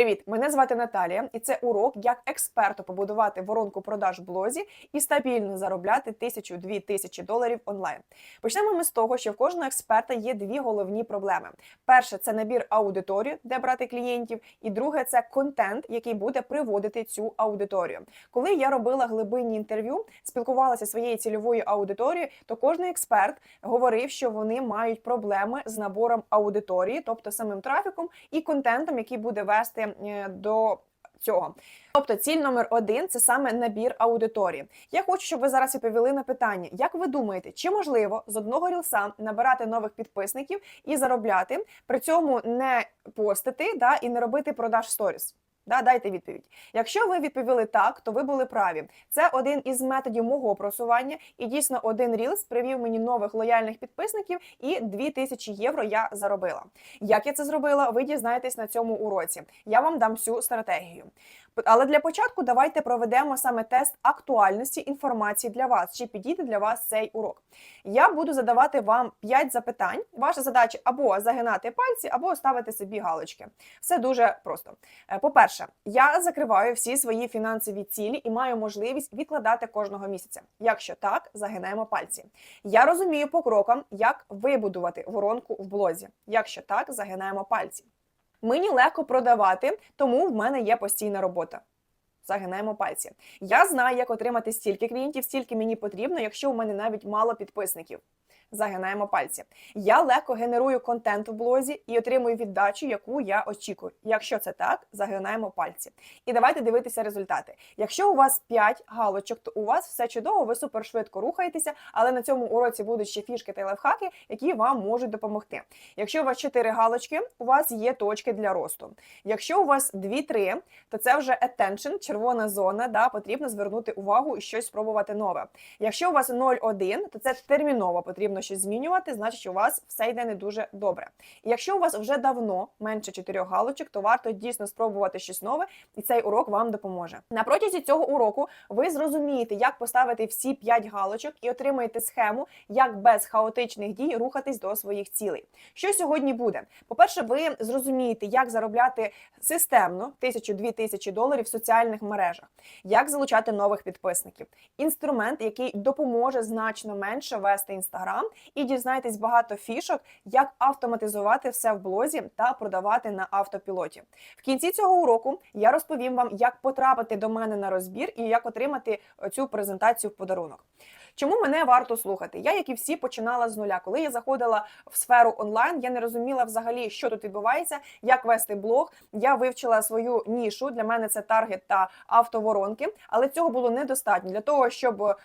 Привіт! Мене звати Наталія, і це урок, як експерту побудувати воронку продаж в блозі і стабільно заробляти тисячу-дві тисячі доларів онлайн. Почнемо ми з того, що в кожного експерта є дві головні проблеми: перше це набір аудиторії, де брати клієнтів, і друге це контент, який буде приводити цю аудиторію. Коли я робила глибинні інтерв'ю, спілкувалася зі своєю цільовою аудиторією, то кожен експерт говорив, що вони мають проблеми з набором аудиторії, тобто самим трафіком і контентом, який буде вести е, до цього. Тобто, ціль номер один це саме набір аудиторії. Я хочу, щоб ви зараз відповіли на питання: як ви думаєте, чи можливо з одного рілса набирати нових підписників і заробляти, при цьому не постити да, і не робити продаж сторіс? Да, дайте відповідь. Якщо ви відповіли так, то ви були праві. Це один із методів мого просування, і дійсно один рілс привів мені нових лояльних підписників, і 2000 євро я заробила. Як я це зробила, ви дізнаєтесь на цьому уроці. Я вам дам всю стратегію. Але для початку давайте проведемо саме тест актуальності інформації для вас. Чи підійде для вас цей урок? Я буду задавати вам 5 запитань. Ваша задача або загинати пальці, або ставити собі галочки. Все дуже просто. Е, По-перше, я закриваю всі свої фінансові цілі і маю можливість відкладати кожного місяця. Якщо так, загинаємо пальці. Я розумію по крокам, як вибудувати воронку в блозі. Якщо так, загинаємо пальці. Мені легко продавати, тому в мене є постійна робота. Загинаємо пальці. Я знаю, як отримати стільки клієнтів, стільки мені потрібно, якщо у мене навіть мало підписників. Загинаємо пальці. Я легко генерую контент в блозі і отримую віддачу, яку я очікую. Якщо це так, загинаємо пальці. І давайте дивитися результати. Якщо у вас 5 галочок, то у вас все чудово, ви супер швидко рухаєтеся, але на цьому уроці будуть ще фішки та лайфхаки, які вам можуть допомогти. Якщо у вас 4 галочки, у вас є точки для росту. Якщо у вас 2-3, то це вже attention, червона зона, да, потрібно звернути увагу і щось спробувати нове. Якщо у вас 0-1, то це терміново потрібно щось змінювати, значить у вас все йде не дуже добре. І якщо у вас вже давно менше 4 галочок, то варто дійсно спробувати щось нове, і цей урок вам допоможе. На протязі цього уроку ви зрозумієте, як поставити всі 5 галочок і отримаєте схему, як без хаотичних дій рухатись до своїх цілей. Що сьогодні буде? По-перше, ви зрозумієте, як заробляти системно 1000-2000 тисячі доларів в соціальних мережах, як залучати нових підписників, інструмент, який допоможе значно менше вести інстаграм, і дізнаєтесь багато фішок, як автоматизувати все в блозі та продавати на автопілоті. В кінці цього уроку я розповім вам, як потрапити до мене на розбір і як отримати цю презентацію в подарунок. Чому мене варто слухати? Я, як і всі, починала з нуля. Коли я заходила в сферу онлайн, я не розуміла взагалі, що тут відбувається, як вести блог. Я вивчила свою нішу. Для мене це таргет та автоворонки, але цього було недостатньо. Для того, щоб е,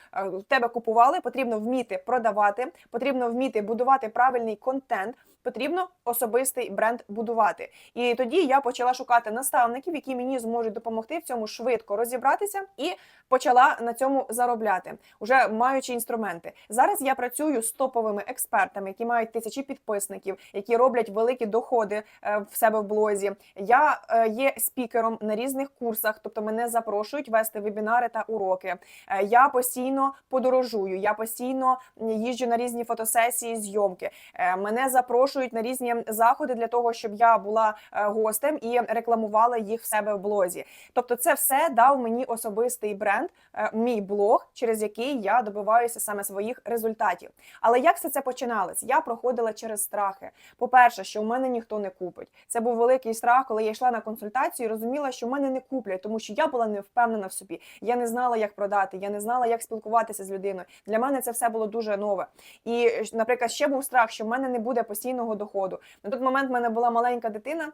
тебе купували, потрібно вміти продавати, потрібно вміти будувати правильний контент. Потрібно особистий бренд будувати. І тоді я почала шукати наставників, які мені зможуть допомогти в цьому швидко розібратися, і почала на цьому заробляти, уже маючи інструменти. Зараз я працюю з топовими експертами, які мають тисячі підписників, які роблять великі доходи е, в себе в блозі. Я е, є спікером на різних курсах, тобто мене запрошують вести вебінари та уроки. Е, Я постійно подорожую, я постійно їжджу на різні фотосесії, зйомки. Мене запрошують на різні заходи для того, щоб я була гостем і рекламувала їх в себе в блозі. Тобто, це все дав мені особистий бренд, мій блог, через який я добиваюся саме своїх результатів. Але як все це починалось? Я проходила через страхи. По-перше, що в мене ніхто не купить. Це був великий страх, коли я йшла на консультацію і розуміла, що в мене не куплять, тому що я була не впевнена в собі. Я не знала, як продати, я не знала, як спілкуватися з людиною. Для мене це все було дуже нове. І, наприклад, ще був страх, що в мене не буде постійного доходу. На той момент в мене була маленька дитина.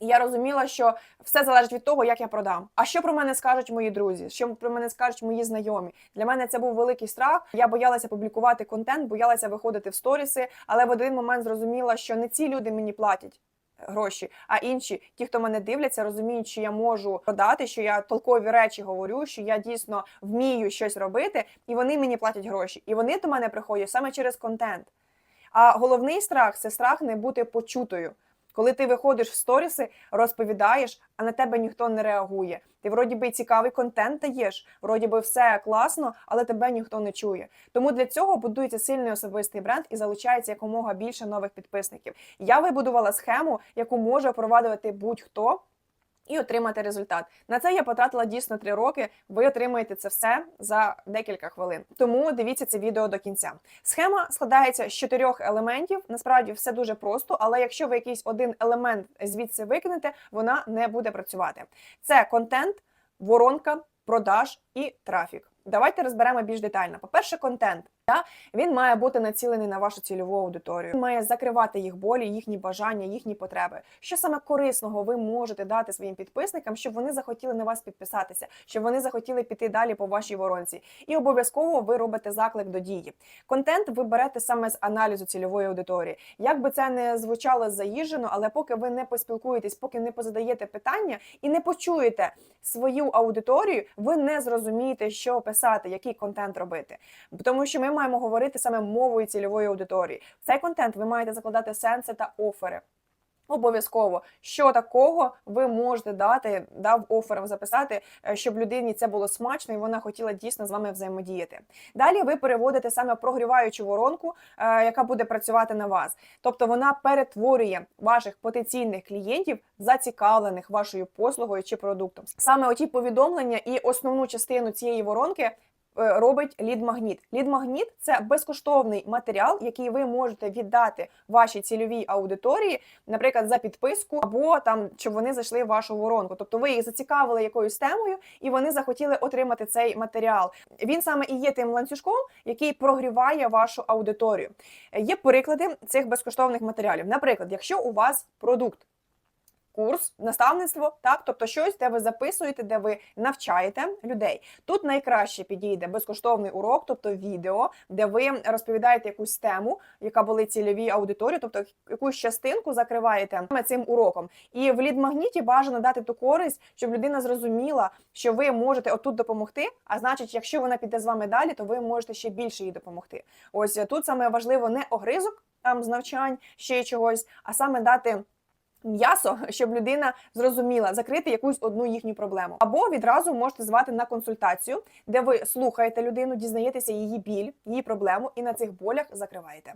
І я розуміла, що все залежить від того, як я продам. А що про мене скажуть мої друзі? Що про мене скажуть мої знайомі? Для мене це був великий страх. Я боялася публікувати контент, боялася виходити в сторіси, але в один момент зрозуміла, що не ці люди мені платять. Гроші, а інші, ті, хто мене дивляться, розуміють, що я можу продати, що я толкові речі говорю, що я дійсно вмію щось робити, і вони мені платять гроші. І вони до мене приходять саме через контент. А головний страх це страх не бути почутою. Коли ти виходиш в сторіси, розповідаєш, а на тебе ніхто не реагує. Ти вроді би цікавий контент даєш, вроді би все класно, але тебе ніхто не чує. Тому для цього будується сильний особистий бренд і залучається якомога більше нових підписників. Я вибудувала схему, яку може впроваджувати будь-хто. І отримати результат. На це я потратила дійсно 3 роки. Ви отримаєте це все за декілька хвилин. Тому дивіться це відео до кінця. Схема складається з чотирьох елементів. Насправді все дуже просто, але якщо ви якийсь один елемент звідси викинете, вона не буде працювати. Це контент, воронка, продаж і трафік. Давайте розберемо більш детально. По-перше, контент. Він має бути націлений на вашу цільову аудиторію. Він має закривати їх болі, їхні бажання, їхні потреби. Що саме корисного ви можете дати своїм підписникам, щоб вони захотіли на вас підписатися, щоб вони захотіли піти далі по вашій воронці. І обов'язково ви робите заклик до дії. Контент ви берете саме з аналізу цільової аудиторії. Як би це не звучало заїжджено, але поки ви не поспілкуєтесь, поки не позадаєте питання і не почуєте свою аудиторію, ви не зрозумієте, що писати, який контент робити. Тому що ми маємо говорити саме мовою цільової аудиторії. В цей контент ви маєте закладати сенси та офери. Обов'язково, що такого ви можете дати, дав офером записати, е, щоб людині це було смачно і вона хотіла дійсно з вами взаємодіяти. Далі ви переводите саме прогріваючу воронку, е, яка буде працювати на вас. Тобто вона перетворює ваших потенційних клієнтів, зацікавлених вашою послугою чи продуктом. Саме оті повідомлення і основну частину цієї воронки робить лід-магніт. Лід-магніт це безкоштовний матеріал, який ви можете віддати вашій цільовій аудиторії, наприклад, за підписку, або там щоб вони зайшли в вашу воронку. Тобто ви їх зацікавили якоюсь темою, і вони захотіли отримати цей матеріал. Він саме і є тим ланцюжком, який прогріває вашу аудиторію. Є приклади цих безкоштовних матеріалів. Наприклад, якщо у вас продукт курс, наставництво, так, тобто щось, де ви записуєте, де ви навчаєте людей. Тут найкраще підійде безкоштовний урок, тобто відео, де ви розповідаєте якусь тему, яка були цільові аудиторії, тобто якусь частинку закриваєте цим уроком. І в лід-магніті бажано дати ту користь, щоб людина зрозуміла, що ви можете отут допомогти. А значить, якщо вона піде з вами далі, то ви можете ще більше їй допомогти. Ось тут саме важливо не огризок там з навчань, ще чогось, а саме дати м'ясо, щоб людина зрозуміла закрити якусь одну їхню проблему. Або відразу можете звати на консультацію, де ви слухаєте людину, дізнаєтеся її біль, її проблему, і на цих болях закриваєте.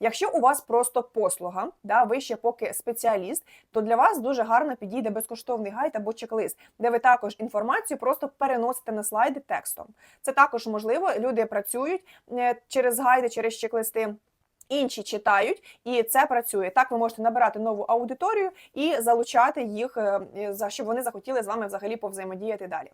Якщо у вас просто послуга, да, ви ще поки спеціаліст, то для вас дуже гарно підійде безкоштовний гайд або чек-лист, де ви також інформацію просто переносите на слайди текстом. Це також можливо. Люди працюють е, через гайди, через чек-листи інші читають, і це працює. Так ви можете набирати нову аудиторію і залучати їх, е, за щоб вони захотіли з вами взагалі повзаємодіяти далі.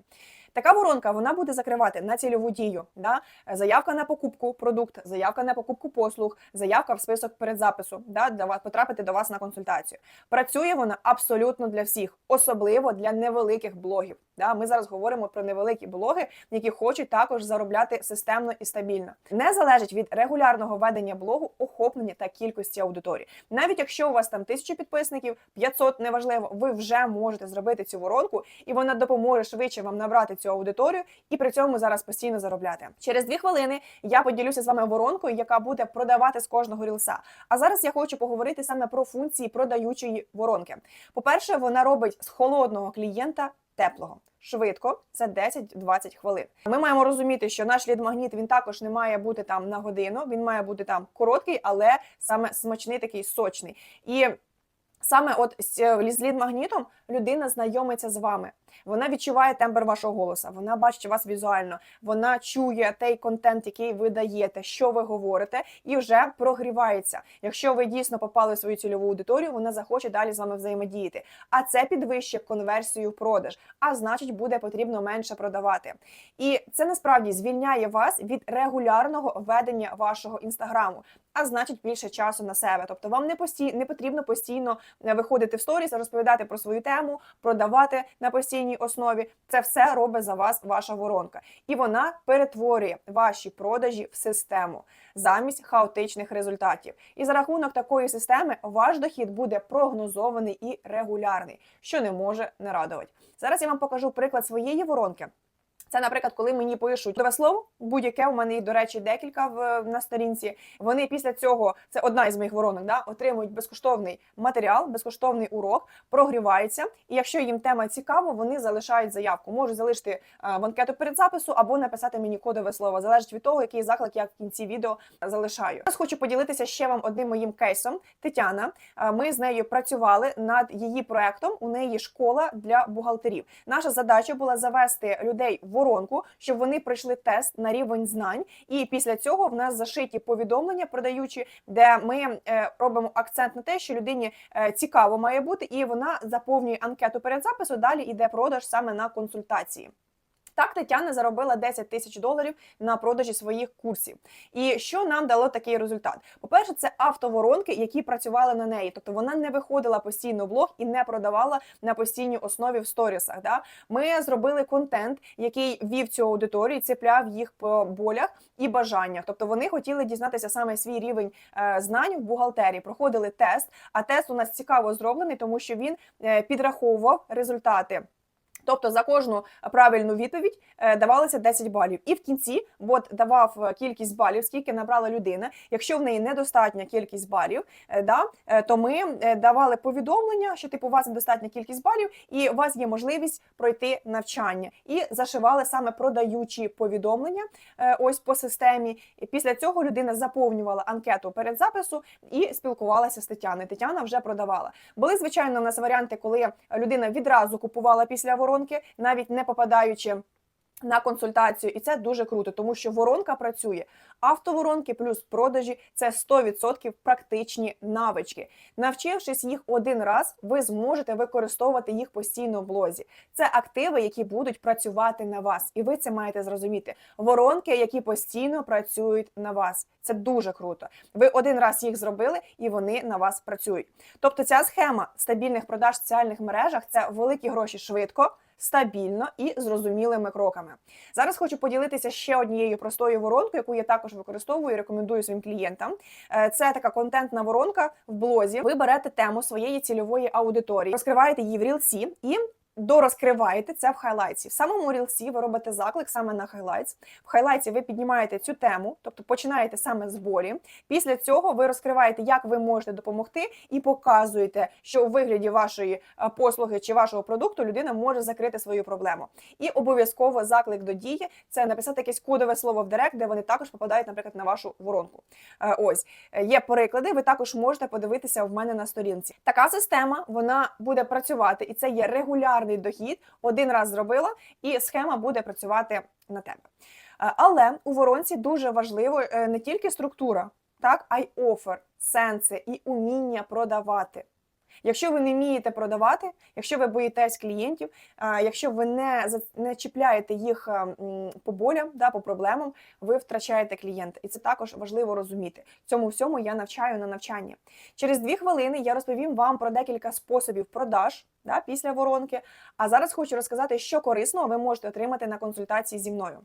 Така воронка вона буде закривати на цільову дію. Да? Заявка на покупку продукт, заявка на покупку послуг, заявка в список передзапису, да? для вас потрапити до вас на консультацію. Працює вона абсолютно для всіх, особливо для невеликих блогів. Да? Ми зараз говоримо про невеликі блоги, які хочуть також заробляти системно і стабільно. Не залежить від регулярного ведення блогу, охоплення та кількості аудиторії. Навіть якщо у вас там тисячу підписників, 500, неважливо, ви вже можете зробити цю воронку, і вона допоможе швидше вам набрати цю аудиторію і при цьому зараз постійно заробляти. Через дві хвилини я поділюся з вами воронкою, яка буде продавати з кожного рілса. А зараз я хочу поговорити саме про функції продаючої воронки. По-перше, вона робить з холодного клієнта теплого. Швидко, це 10-20 хвилин. Ми маємо розуміти, що наш лід-магніт він також не має бути там на годину, він має бути там короткий, але саме смачний, такий сочний. І саме от з лід-магнітом людина знайомиться з вами. Вона відчуває тембр вашого голоса, вона бачить вас візуально, вона чує той контент, який ви даєте, що ви говорите, і вже прогрівається. Якщо ви дійсно попали в свою цільову аудиторію, вона захоче далі з вами взаємодіяти. А це підвищує конверсію в продаж, а значить, буде потрібно менше продавати. І це насправді звільняє вас від регулярного ведення вашого інстаграму. А значить більше часу на себе. Тобто вам не постій... не потрібно постійно е, виходити в сторіс, розповідати про свою тему, продавати на постійній основі. Це все робить за вас ваша воронка, і вона перетворює ваші продажі в систему замість хаотичних результатів. І за рахунок такої системи ваш дохід буде прогнозований і регулярний, що не може не радувати. Зараз я вам покажу приклад своєї воронки. Це, наприклад, коли мені пишуть нове слово, будь-яке у мене до речі, декілька в на сторінці. Вони після цього це одна із моїх воронок, да, отримують безкоштовний матеріал, безкоштовний урок, прогріваються. І якщо їм тема цікава, вони залишають заявку. Можуть залишити е, в анкету перед запису або написати мені кодове слово. Залежить від того, який заклик я в кінці відео залишаю. Зараз хочу поділитися ще вам одним моїм кейсом. Тетяна. е, Ми з нею працювали над її проектом. У неї школа для бухгалтерів. Наша задача була завести людей в воронку, щоб вони пройшли тест на рівень знань. І після цього в нас зашиті повідомлення, продаючі, де ми е, робимо акцент на те, що людині е, цікаво має бути, і вона заповнює анкету перед запису. Далі йде продаж саме на консультації. Так, Тетяна заробила 10 тисяч доларів на продажі своїх курсів. І що нам дало такий результат? По-перше, це автоворонки, які працювали на неї. Тобто вона не виходила постійно в блог і не продавала на постійній основі в сторісах. Да? Ми зробили контент, який вів цю аудиторію, цепляв їх по болях і бажаннях. Тобто вони хотіли дізнатися саме свій рівень е, знань в бухгалтерії, проходили тест. А тест у нас цікаво зроблений, тому що він е, підраховував результати. Тобто за кожну правильну відповідь е, давалося 10 балів. І в кінці бот давав е, кількість балів, скільки набрала людина. Якщо в неї недостатня кількість балів, е, да, то ми давали повідомлення, що типу у вас недостатня кількість балів, і у вас є можливість пройти навчання. І зашивали саме продаючі повідомлення ось по системі. Після цього людина заповнювала анкету перед запису і спілкувалася з Тетяною. Тетяна вже продавала. Були звичайно у нас варіанти, коли людина відразу купувала після воронки, навіть не попадаючи. На консультацію, і це дуже круто, тому що воронка працює. Автоворонки плюс продажі це 100% практичні навички. Навчившись їх один раз, ви зможете використовувати їх постійно в блозі. Це активи, які будуть працювати на вас, і ви це маєте зрозуміти. Воронки, які постійно працюють на вас. Це дуже круто. Ви один раз їх зробили, і вони на вас працюють. Тобто, ця схема стабільних продаж в соціальних мережах це великі гроші швидко стабільно і зрозумілими кроками. Зараз хочу поділитися ще однією простою воронкою, яку я також використовую і рекомендую своїм клієнтам. Е, Це така контентна воронка в блозі. Ви берете тему своєї цільової аудиторії, розкриваєте її в рілці і дорозкриваєте це в хайлайті. В самому рілсі ви робите заклик саме на хайлайтс. В хайлайті ви піднімаєте цю тему, тобто починаєте саме з болі. Після цього ви розкриваєте, як ви можете допомогти, і показуєте, що у вигляді вашої е, послуги чи вашого продукту людина може закрити свою проблему. І обов'язково заклик до дії це написати якесь кодове слово в директ, де вони також попадають, наприклад, на вашу воронку. Е, Ось Е, є приклади. Ви також можете подивитися в мене на сторінці. Така система вона буде працювати, і це є регулярний дохід. Один раз зробила, і схема буде працювати на тебе. Е, Але у воронці дуже важливо е, не тільки структура, так, а й офер, сенси і уміння продавати. Якщо ви не вмієте продавати, якщо ви боїтесь клієнтів, якщо ви не не чіпляєте їх по болям, да, по проблемам, ви втрачаєте клієнта, і це також важливо розуміти. Цьому всьому я навчаю на навчанні. Через дві хвилини я розповім вам про декілька способів продаж да, після воронки. А зараз хочу розказати, що корисного ви можете отримати на консультації зі мною.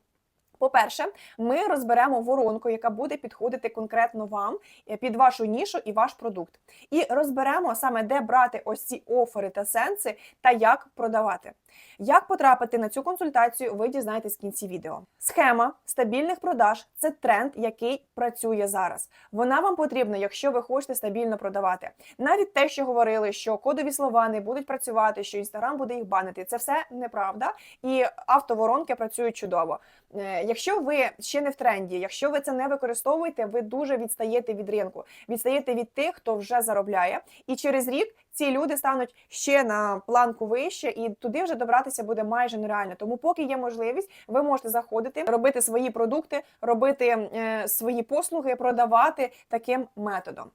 По-перше, ми розберемо воронку, яка буде підходити конкретно вам е, під вашу нішу і ваш продукт. І розберемо саме, де брати ось ці офери та сенси, та як продавати. Як потрапити на цю консультацію, ви дізнаєтесь в кінці відео. Схема стабільних продаж це тренд, який працює зараз. Вона вам потрібна, якщо ви хочете стабільно продавати. Навіть те, що говорили, що кодові слова не будуть працювати, що інстаграм буде їх банити, це все неправда. І автоворонки працюють чудово. Е, Якщо ви ще не в тренді, якщо ви це не використовуєте, ви дуже відстаєте від ринку, відстаєте від тих, хто вже заробляє, і через рік ці люди стануть ще на планку вище, і туди вже добратися буде майже нереально. Тому, поки є можливість, ви можете заходити, робити свої продукти, робити е, свої послуги, продавати таким методом.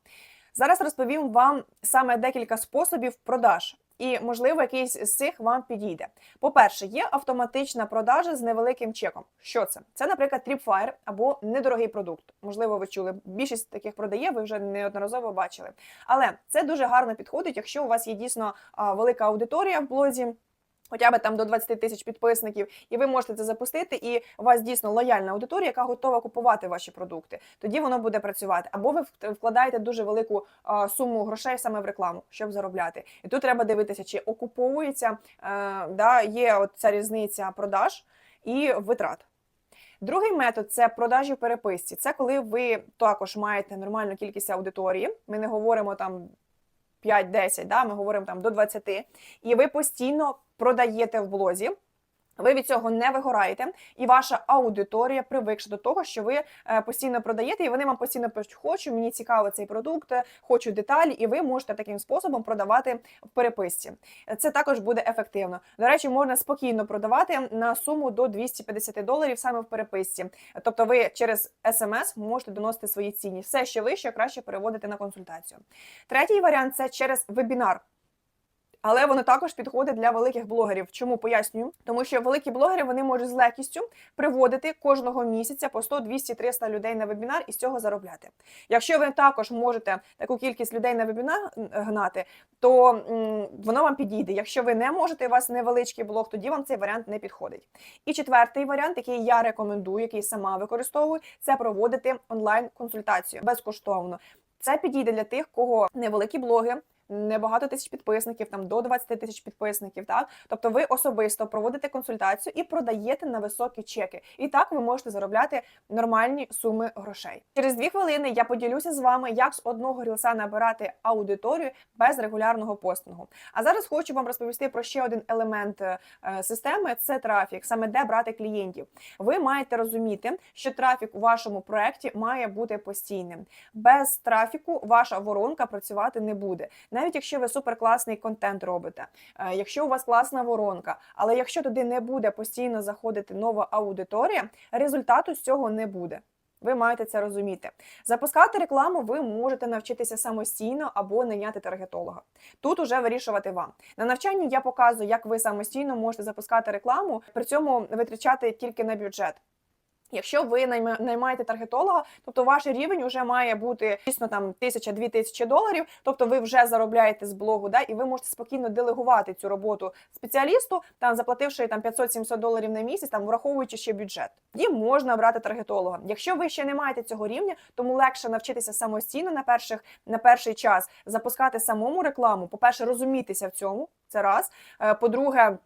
Зараз розповім вам саме декілька способів продаж. І, можливо, якийсь з цих вам підійде. По-перше, є автоматична продажа з невеликим чеком. Що це? Це, наприклад, Tripwire або недорогий продукт. Можливо, ви чули. Більшість таких продає, ви вже неодноразово бачили. Але це дуже гарно підходить, якщо у вас є дійсно велика аудиторія в блозі. Хоча б там до 20 тисяч підписників, і ви можете це запустити, і у вас дійсно лояльна аудиторія, яка готова купувати ваші продукти. Тоді воно буде працювати. Або ви вкладаєте дуже велику суму грошей саме в рекламу, щоб заробляти. І тут треба дивитися, чи окуповується, е, да, є ця різниця продаж. і витрат. Другий метод це продажі в переписці. Це коли ви також маєте нормальну кількість аудиторії. Ми не говоримо там 5-10, да? ми говоримо там до 20, і ви постійно продаєте в блозі. Ви від цього не вигораєте, і ваша аудиторія привикше до того, що ви е, постійно продаєте, і вони вам постійно пишуть, хочу, мені цікаво цей продукт, е, хочу деталі, і ви можете таким способом продавати в переписці. Це також буде ефективно. До речі, можна спокійно продавати на суму до 250 доларів саме в переписці. Тобто, ви через смс можете доносити свої ціні. Все, що вище, краще переводити на консультацію. Третій варіант це через вебінар. Але воно також підходить для великих блогерів. Чому пояснюю? Тому що великі блогери вони можуть з легкістю приводити кожного місяця по 100, 200, 300 людей на вебінар і з цього заробляти. Якщо ви також можете таку кількість людей на вебінар гнати, то воно вам підійде. Якщо ви не можете, у вас невеличкий блог, тоді вам цей варіант не підходить. І четвертий варіант, який я рекомендую, який сама використовую, це проводити онлайн-консультацію безкоштовно. Це підійде для тих, кого невеликі блоги. Небагато тисяч підписників, там до 20 тисяч підписників. Так, тобто ви особисто проводите консультацію і продаєте на високі чеки. І так ви можете заробляти нормальні суми грошей. Через дві хвилини я поділюся з вами, як з одного рілса набирати аудиторію без регулярного постингу. А зараз хочу вам розповісти про ще один елемент е, системи: це трафік, саме де брати клієнтів. Ви маєте розуміти, що трафік у вашому проєкті має бути постійним. Без трафіку ваша воронка працювати не буде навіть якщо ви суперкласний контент робите, е, якщо у вас класна воронка, але якщо туди не буде постійно заходити нова аудиторія, результату з цього не буде. Ви маєте це розуміти. Запускати рекламу ви можете навчитися самостійно або найняти таргетолога. Тут уже вирішувати вам. На навчанні я показую, як ви самостійно можете запускати рекламу, при цьому витрачати тільки на бюджет. Якщо ви наймаєте таргетолога, тобто ваш рівень вже має бути дійсно там тисяча-дві тисячі доларів, тобто ви вже заробляєте з блогу, да, і ви можете спокійно делегувати цю роботу спеціалісту, там заплативши там 500-700 доларів на місяць, там враховуючи ще бюджет. І можна брати таргетолога. Якщо ви ще не маєте цього рівня, тому легше навчитися самостійно на перших на перший час запускати самому рекламу. По перше, розумітися в цьому. Це раз. Е, по-друге,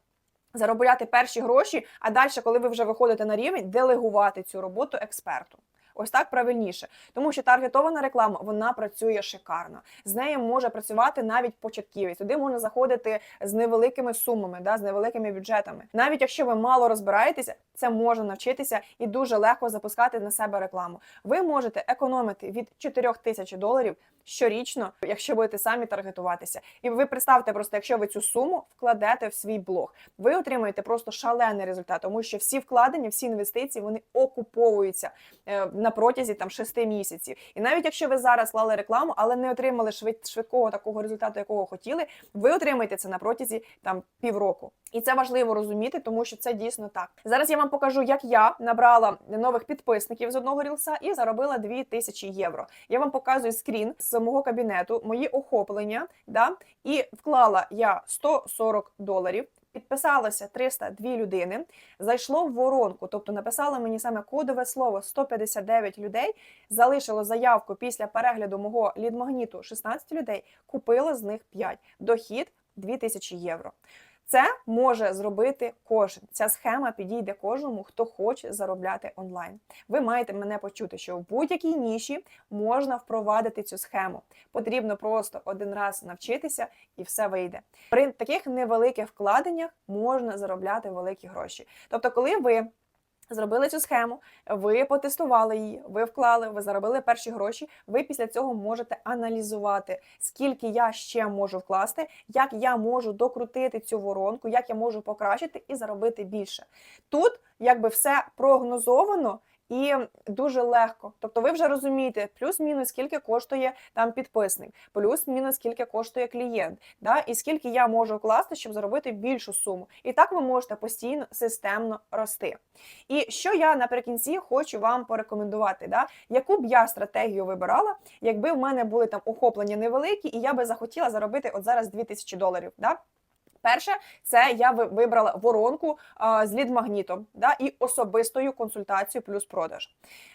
заробляти перші гроші, а далі, коли ви вже виходите на рівень, делегувати цю роботу експерту. Ось так правильніше, тому що таргетована реклама вона працює шикарно. З нею може працювати навіть початківець. Туди можна заходити з невеликими сумами, да, з невеликими бюджетами. Навіть якщо ви мало розбираєтеся, це можна навчитися і дуже легко запускати на себе рекламу. Ви можете економити від 4 тисяч доларів щорічно, якщо будете самі таргетуватися. І ви представте просто, якщо ви цю суму вкладете в свій блог, ви отримаєте просто шалений результат, тому що всі вкладення, всі інвестиції вони окуповуються е, на протязі там 6 місяців. І навіть якщо ви зараз клали рекламу, але не отримали швид, швидкого такого результату, якого хотіли, ви отримаєте це на протязі там півроку. І це важливо розуміти, тому що це дійсно так. Зараз я вам покажу, як я набрала нових підписників з одного рілса і заробила 2000 євро. Я вам показую скрін з мого кабінету, мої охоплення, да, і вклала я 140 доларів. Підписалося 302 людини, зайшло в воронку, тобто написало мені саме кодове слово 159 людей. Залишило заявку після перегляду мого лідмагніту 16 людей, купила з них 5. Дохід 2000 євро. Це може зробити кожен. Ця схема підійде кожному, хто хоче заробляти онлайн. Ви маєте мене почути, що в будь-якій ніші можна впровадити цю схему. Потрібно просто один раз навчитися і все вийде. При таких невеликих вкладеннях можна заробляти великі гроші. Тобто, коли ви Зробили цю схему, ви потестували її, ви вклали, ви заробили перші гроші. Ви після цього можете аналізувати, скільки я ще можу вкласти, як я можу докрутити цю воронку, як я можу покращити і заробити більше. Тут якби все прогнозовано і дуже легко. Тобто, ви вже розумієте, плюс-мінус скільки коштує там підписник, плюс-мінус скільки коштує клієнт, да, і скільки я можу вкласти, щоб заробити більшу суму. І так ви можете постійно системно рости. І що я наприкінці хочу вам порекомендувати, да, яку б я стратегію вибирала, якби в мене були там охоплення невеликі, і я би захотіла заробити от зараз 2000 доларів. Да? Перше, це я ви- вибрала воронку а, з лід-магнітом да, і особистою консультацією плюс продаж.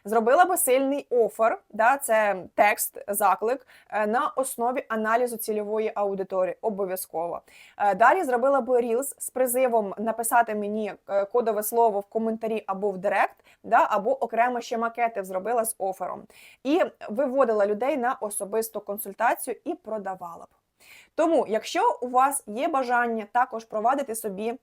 Зробила би сильний офер, да, це текст, заклик е, на основі аналізу цільової аудиторії. Обов'язково. Е, Далі зробила би Reels з призивом написати мені е, кодове слово в коментарі або в Директ, да, або окремо ще макети зробила з офером. І виводила людей на особисту консультацію і продавала б. Тому, якщо у вас є бажання також провадити собі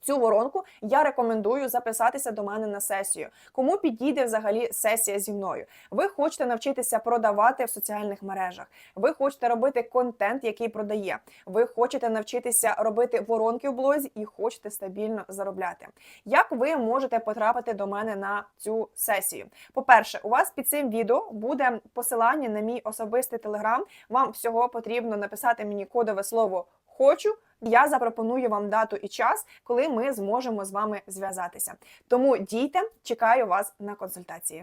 цю воронку, я рекомендую записатися до мене на сесію. Кому підійде взагалі сесія зі мною? Ви хочете навчитися продавати в соціальних мережах. Ви хочете робити контент, який продає. Ви хочете навчитися робити воронки в блозі і хочете стабільно заробляти. Як ви можете потрапити до мене на цю сесію? По-перше, у вас під цим відео буде посилання на мій особистий телеграм. Вам всього потрібно написати мені кодове слово хочу. Я запропоную вам дату і час, коли ми зможемо з вами зв'язатися. Тому дійте, чекаю вас на консультації.